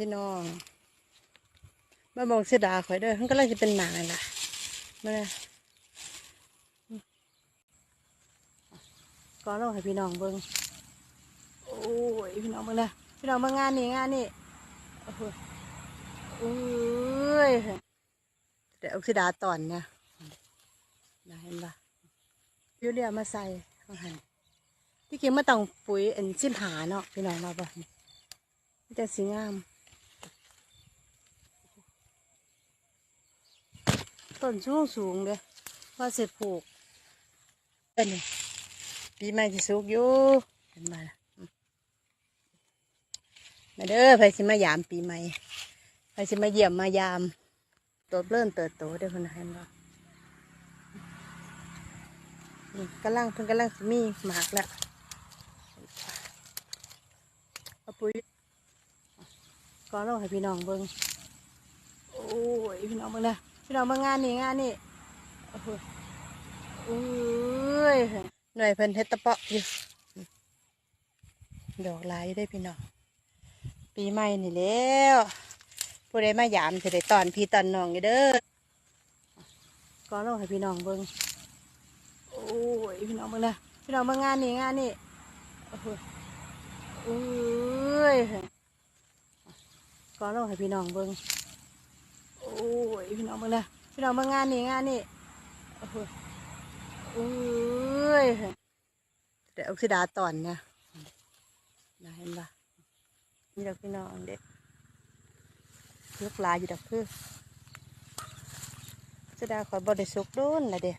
พี่น้อง มาบอกเสียดาข่อยเด้อมันก็เลยจะเป็นหนาล่ะมาเลยก็ลองให้พี่น้องเบิ่งโอ้ยพี่น้องเบิ่งนะพี่น้องเบิ่งงานนี่งานนี่โอ้โหโอ้ยเดี๋ยวเอาสิดาตอนเนี่ยนะเห็นปะยูเรียมาใส่ข้างหันที่จริงมาต้องปุ๋ยอันสิ้นหาเนาะพี่น้องมาบ่มันจะสีงาม ต้นสูงสูงเลยว่าเสร็จปลูกเป็นนี่ปีใหม่ที่สุกอยู่เห็นมามาเด้อไปสิมายามปีใหม่ไปสิมาเยี่ยมมายามโตเริ่มเติบโตเด้อคนนะเห็นบ่นี่กำลังเพิ่งกำลังมีหมากแล้วเอาปุ๋ยก็ลองให้พี่น้องเบิ่งโอ้ยพี่น้องเบิ่งนะ พี่น้องมางานนี่งานนี่โอ้โหอุ้ยหน่วยเพิ่นเฮ็ดตะเปาะอยู่ดอกลายได้พี่น้องปีใหม่นี่แล้วผู้ใดมายามจะได้ตอนพี่ตอนน้องอยู่เด้อก็ลองให้พี่น้องเบิ่งโอ้ยพี่น้องเบิ่งนะพี่น้องมางานนี่งานนี้โอ้ยก็ลองให้พี่น้องเบิ่ง อ้ยพี่น้องเบิ่งนะพี่น้องมางงานนี่งานนี่โอ้โหโอ้ยเดี๋ยวเอาสิดาตอนเนี่ยนะเห็นปะนี่ดอกพี่น้องเด็กยกลายอยู่ดอกคือสดาคอยบไดิสุกโดนนะเด็ก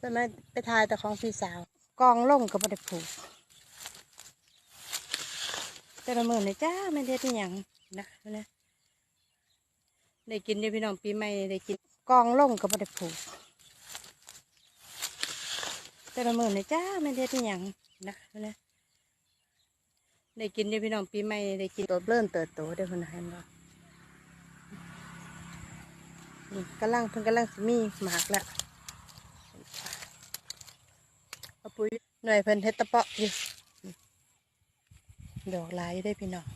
สมัยไปทายแต่ของพี่สาว กองล่งก็บไดิผูกแต่ละมือเนี่ยจ้าไม่ได้ที่ยังนะนะ ได้กินได้พี่น้องปีใหม่ได้กินกองล่งก็ไม่ได้ผูกแต่ละมื้อนี่จ้าไม่ได้ที่ยังนะนะได้กินได้พี่น้องปีใหม่ได้กินตัวเริ่มเติบโตได้คนนะเห็นบ่นี่กำลังเพิ่งกำลังมีหมากแล้วเอาปุ๋ยหน่วยเพิ่นเฮ็ดตะเปาะอยู่ดอกลายได้พี่น้อง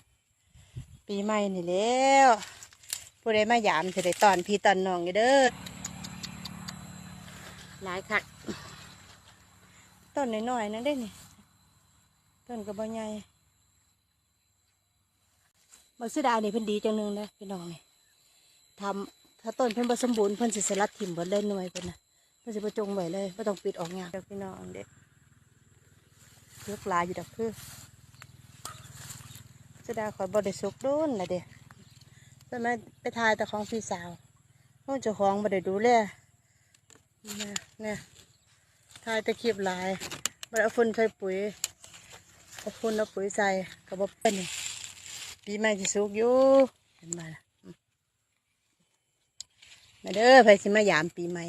ปีใหม่นี่แล้ว ผู้ใดมายามจะได้ตอนพี่ตอนน้องเด้อหลายคักต้นน้อยๆนั่นได้นี่ต้นกระบอกใหญ่บักสดานี่เพิ่นดีจังนึงนะพี่น้องนี่ทำถ้าต้นเพิ่นบ่สมบูรณ์เพิ่นสิสลัดถิ่มเบิดเลยหน่วยเพิ่นนะเพิ่นสิบ่จงไว้เลยบ่ต้องปิดออกงานเด้อพี่น้องเด็กเลือกลายอยู่ดอกคือสดาคอยบ่ได้สุกโดนนะเด้ สมัยไปทายแต่ของพี่สาวห้องเจ้าของมาได้ดูแลเนี่ยเนี่ยทายแตะคลิปหลายมาเอาฝุ่นใส่ปุ๋ยเอาฝุ่นเอาปุ๋ยใส่กระบอกเป็นปีใหม่ที่สุกอยู่เห็นมาละอืมมาเด้อไปสิมายามปีใหม่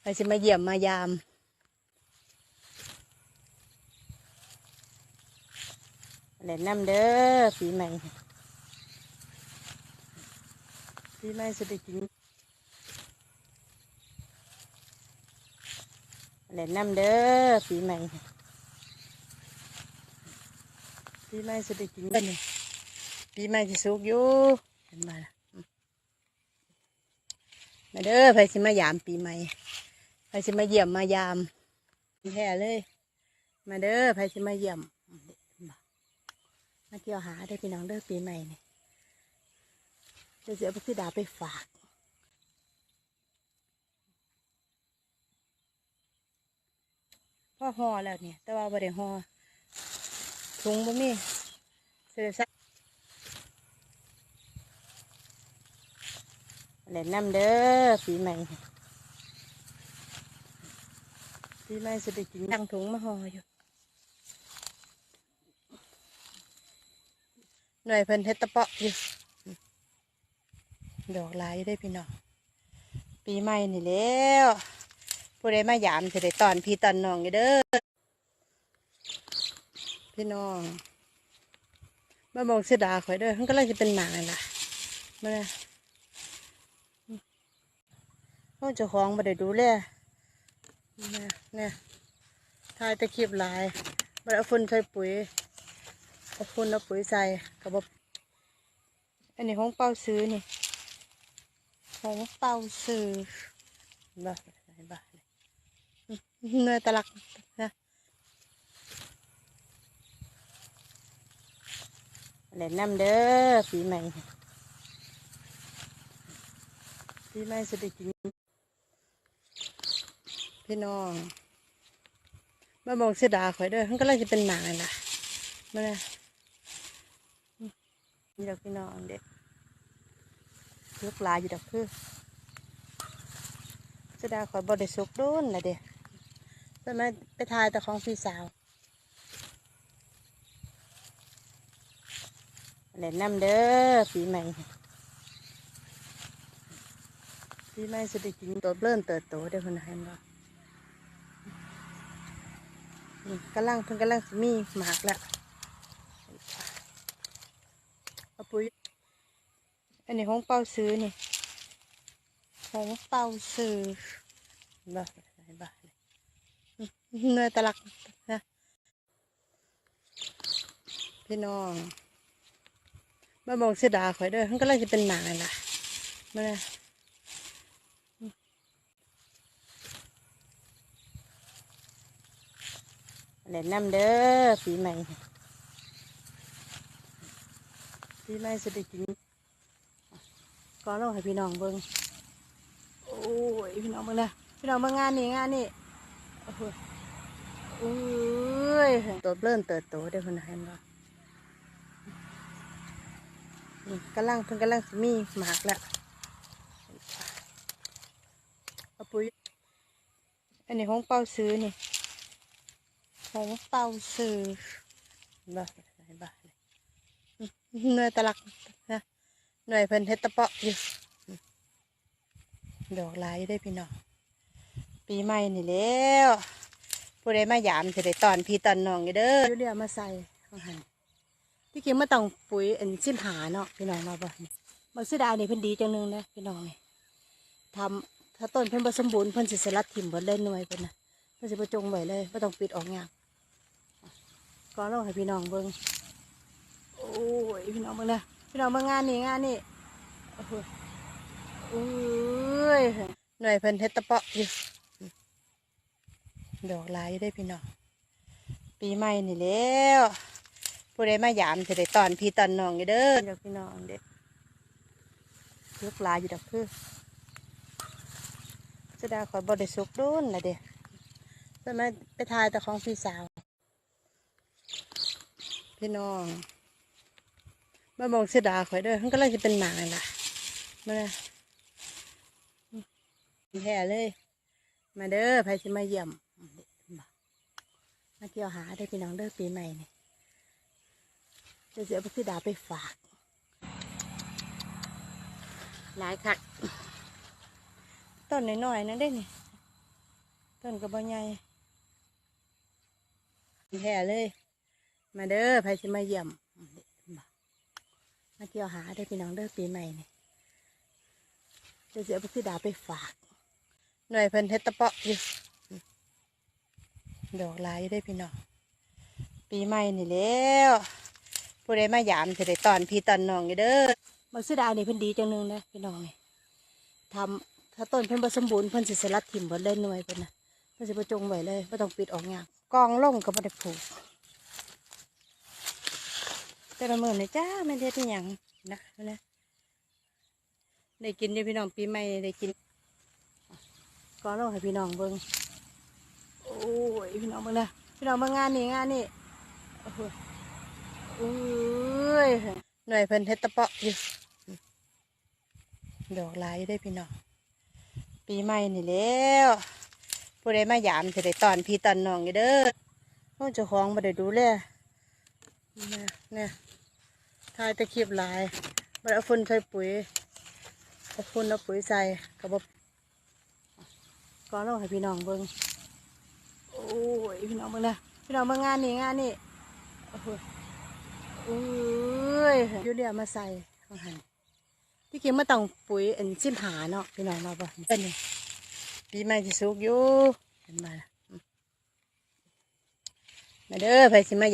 ไปสิมาเยี่ยมมายามเล่นน้ำเด้อปีใหม่ ปีใหม่สุดได้กินเล่นน้ำเด้อปีใหม่ปีใหม่สุดได้กินกันปีใหม่ที่สุกอยู่เห็นมามาเด้อไปสิมายามปีใหม่ไปสิมาเยี่ยมมายามแท้เลย มาเด้อไปสิมาเยี่ยมอืมมาเที่ยวหาได้พี่น้องเด้อปีใหม่นี่ เดี๋ยวจะเอาพี่ดาไปฝากพ่อห่อแล้วเนี่ย แต่ว่าบ่ได้ห่อถุงบ่มีเสื้อซักเล่นน้ำเด้อปีใหม่ปีใหม่จะได้กินตั้งถุงมาห่ออยู่หน่วยเพิ่นเฮ็ดตะเปาะอยู่ ดอกลายได้พี่น้องปีใหม่นี่แล้วผู้ใดมายามจะได้ตอนพี่ตอนน้องเด้อพี่น้องมาบอกเสดาข่อยเด้อมันก็เลยจะเป็นหนาล่ะมาเลยห้องเจ้าของมาได้ดูแลเนี่ยเนี่ยทายตะคลิปหลายมาเอาฝุ่นใส่ปุ๋ยเอาฝุ่นเอาปุ๋ยใส่กระบอกอันนี้ของเป่าซื้อนี่ ของเป่าซื้อบ้าบ้าเนื้อตลักนะเล่นน้ำเด้อปีใหม่ปีใหม่สุดได้กินพี่น้องมามองเสดาข่อยเด้อมันก็เลยจะเป็นหนังเลยล่ะมาเลยนี่ดอกพี่น้องเด็ก ลูกลายอยู่ดอกคือเสียดาขอยบไดิสุกโดนนะเด็กไปมาไปทายแต่ของพี่สาวเล่นน้ำเด้อปีใหม่ปีใหม่สุดได้กินตัวเริ่มเติบโตเด้อคนไทยเนาะนี่กำลังเพิ่งกำลังสิมีหมากแล้วเอาปุ๋ย อันนี้ของเป่าซื้อนี่ของเป่าซื้อบ้าบ้าเนื้อตลักนะพี่น้องมามองเสดาข่อยเด้อมันก็เลยจะเป็นหนังลยล่ะมาเลยเล่นน้ำเด้อปีใหม่ปีใหม่สุดได้กิน ก็ลองให้พี่น้องเบิ่งโอ้ยพี่น้องเบิ่งนะพี่น้องมางานนี่งานนี่โอ้โหโอ้ยตัวเริ่มเติบโตเด้อคนไทยเนาะนี่กำลังเพิ่งกำลังมีหมากแล้วเอาปุ๋ยอันนี้ของเป่าซื้อนี่ของเป่าซื้อบ้าบ้าเนื้อตลักนะ หน่วยเพิ่นเฮ็ดตะเปาะอยู่ดอกลายอยู่ได้พี่น้องปีใหม่นี่แล้วผู้ใดมายามจะได้ตอนพี่ตอนน้องอยู่เด้อยู่เรียมาใส่ข้างหันที่จริงมาต้องปุ๋ยอันสิ้นหาเนาะพี่น้องมาบ่บางเสียดายนี่เพิ่นดีจังนึงนะพี่น้องนี่ทำถ้าต้นเพิ่นบ่สมบูรณ์เพิ่นสิสลัดถิ่มเบิดเลยหน่วยเพิ่นนะเพิ่นสิบ่จงไว้เลยบ่ต้องปิดออกยากก็ลองให้พี่น้องเบิ่งโอ้ยพี่น้องเบิ่งนะ พี่น้องเบิ่งงานนี่งานนี่โอ้โหโอ้ยหน่วยเพิ่นเฮ็ดตะเปาะอยู่ดอกหลายอยู่ได้อพี่น้องปีใหม่นี่แล้วผู้ใดมายามจะได้ตอนพี่ตอนน้องอยู่เด้อเดี๋ยวพี่น้องเด็กลูกหลายอยู่ดอกคือจะได้ขอยบไดิสุกโดนนะเด็กไปมาไปทายแต่ของพี่สาว พี่น้อง มามองเสียดาข่อยเด้อมันก็เลยจะเป็นหนังเลยล่ะมาเลยแห่เลย มาเด้อใครจะมาเยี่ยม มาเที่ยวหาได้อพี่น้องเด้อปีใหม่นี่จะเสียพวกพี่ดาไปฝาก หลายคักต้นน้อยๆนั่นได้นี่ต้นกระบอกใหญ่แห่เลย มาเด้อใครจะมาเยี่ยม มาเที่ยวหาได้พี่น้องเด้อปีใหม่นี่จะเสียพวกพี่ดาไปฝาก หน่วยเพิ่นเฮ็ดตะเปาะอยู่ดอกลายยู่ได้พี่น้อง ปีใหม่นี่แล้วผู้ใดมายามจะได้ตอนพี่ตอนน้องอยู่เด้อบางเสียดายนี่เพิ่นดีจังนึงนะพี่น้องนี่ทำถ้าต้นเพิ่นบ่สมบูรณ์เพิ่นสิสลัดถิ่มเบิดเลยหน่วยเพิ่นนะเพิ่นสิบ่จงไว้เลยบ่ต้องปิดออกยากกองลงก็บ่ได้ผูก แต่ละมื้อนี่จ้าไม่ได้ที่หยังนะนะได้กินเด้อพี่น้องปีใหม่ได้กินก็ลองให้พี่น้องเบิ่งโอ้ยพี่น้องเบิ่งนะพี่น้องมางานนี่งานนี่โอ้โหโอ้ยหน่วยเพิ่นเฮ็ดตะเปาะอยู่ดอกลายได้พี่น้องปีใหม่นี่แล้วผู้ใดมายามจะได้ตอนพี่ตอนน้องอยู่เด้อโอ้เจ้าของบ่ได้ดูแล นี่ยเนี่ยทายตะเคียบหลายมันเอาฝุ่นใส่ปุ๋ยเอาฝุ่นเอาปุ๋ยใส่กระบอกก็ลองให้พี่น้องเบิ่งโอ้ยพี่น้องเบิ่งนะพี่น้องเบิ่งงานนี่งานนี่โอ้โหโอ้ยยูเรียมาใส่ข้างหันที่จริงมาต้องปุ๋ยอันสิ้นหาเนาะพี่น้องมาบ่เป็นนี่ปีใหม่ที่สุกอยู่เห็นมาล่ะมมาเด้อไปสิมา